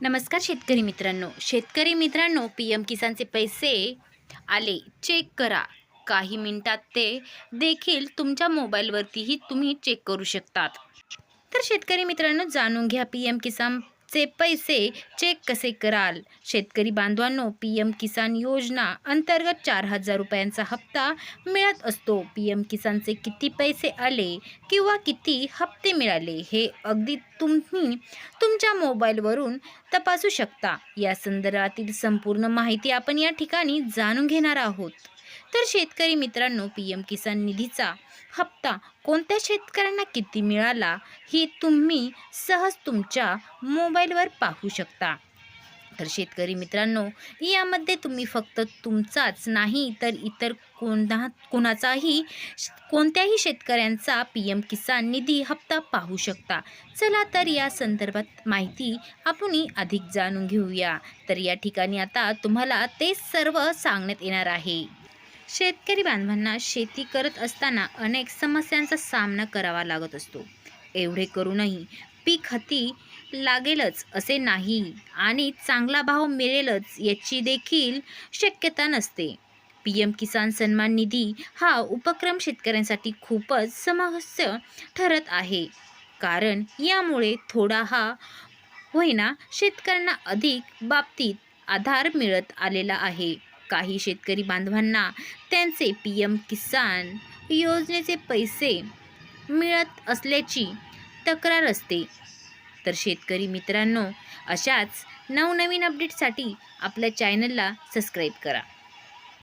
नमस्कार शेतकरी मित्रांनो. शेतकरी मित्रांनो पी एम किसानचे पैसे आले चेक करा. काही मिनिटात ते देखील तुमच्या मोबाईलवरतीही तुम्ही चेक करू शकतात. तर शेतकरी मित्रांनो जाणून घ्या पी एम किसान चे पैसे चेक कसे कराल? शेतकरी बांधवांनो पी एम किसान योजना अंतर्गत चार हजार रुपयांचा हप्ता मिळत असतो. पी एम किसानचे किती पैसे आले किंवा किती हप्ते मिळाले हे अगदी तुम्ही तुमच्या मोबाईलवरून तपासू शकता. या संदर्भातील संपूर्ण माहिती आपण या ठिकाणी जाणून घेणार आहोत. तर शेतकरी मित्रांनो पी एम किसान निधीचा हप्ता कोणत्या शेतकऱ्यांना किती मिळाला ही तुम्ही सहज तुमच्या मोबाईलवर पाहू शकता. तर शेतकरी मित्रांनो यामध्ये तुम्ही फक्त तुमचाच नाही तर इतर कोणता कोणाचाही कोणत्याही शेतकऱ्यांचा पी एम किसान निधी हप्ता पाहू शकता. चला तर या संदर्भात माहिती आपण अधिक जाणून घेऊया. तर या ठिकाणी आता तुम्हाला ते सर्व सांगण्यात येणार आहे. शेतकरी बांधवांना शेती करत असताना अनेक समस्यांचा सामना करावा लागत असतो. एवढे करूनही पीक हाती लागेलच असे नाही आणि चांगला भाव मिळेलच याची देखील शक्यता नसते. पी एम किसान सन्मान निधी हा उपक्रम शेतकऱ्यांसाठी खूपच समस्या ठरत आहे. कारण यामुळे थोडा हा होईना शेतकऱ्यांना अधिक बाबतीत आधार मिळत आलेला आहे. काही शेतकरी बांधवांना त्यांचे पी एम किसान योजनेचे पैसे मिळत असल्याची तक्रार असते. तर शेतकरी मित्रांनो अशाच नवनवीन अपडेटसाठी आपल्या चॅनलला सबस्क्राईब करा.